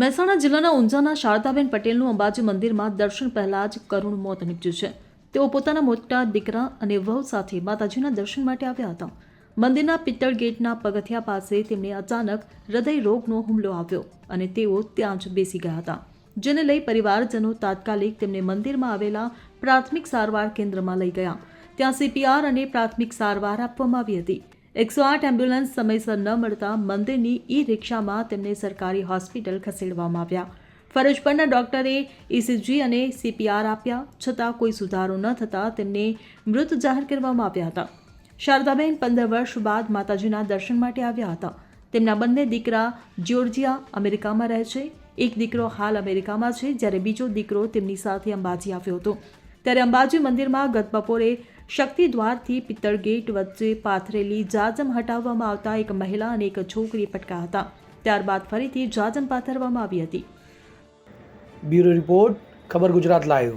મહેસાણા જિલ્લાના ઊંઝાના શારદાબેન પટેલનું અંબાજી મંદિરમાં દર્શન પહેલાં જ કરુણ મોત નીપજ્યું છે. તેઓ પોતાના મોટા દીકરા અને વહુ સાથે માતાજીના દર્શન માટે આવ્યા હતા. મંદિરના પિત્તળ ગેટના પગથિયા પાસે તેમને અચાનક હૃદય રોગનો હુમલો આવ્યો અને તેઓ ત્યાં જ બેસી ગયા હતા. જેને લઈ પરિવારજનો તાત્કાલિક તેમને મંદિરમાં આવેલા પ્રાથમિક સારવાર કેન્દ્રમાં લઈ ગયા. ત્યાં સીપીઆર અને પ્રાથમિક સારવાર આપવામાં આવી હતી. એકસો આઠ એમ્બ્યુલન્સ સમયસર ન મળતા મંદિરની ઈ રિક્ષામાં તેમને સરકારી હોસ્પિટલ ખસેડવામાં આવ્યા. ફરજ પરના ડોક્ટરે ઇસીજી અને સીપીઆર આપ્યા, છતાં કોઈ સુધારો ન થતાં તેમને મૃત જાહેર કરવામાં આવ્યા હતા. શારદાબેન પંદર વર્ષ બાદ માતાજીના દર્શન માટે આવ્યા હતા. તેમના બંને દીકરા જ્યોર્જિયા અમેરિકામાં રહે છે. એક દીકરો હાલ અમેરિકામાં છે, જ્યારે બીજો દીકરો તેમની સાથે અંબાજી આવ્યો હતો. ત્યારે અંબાજી મંદિરમાં ગત બપોરે શક્તિદ્વારથી પિત્તળ ગેટ વચ્ચે પાથરેલી જાજમ હટાવવામાં આવતા એક મહિલા અને એક છોકરી પટકા હતા. ત્યારબાદ ફરીથી જાજમ પાથરવામાં આવી હતી. બ્યુરો રિપોર્ટ, ખબર ગુજરાત લાઈવ.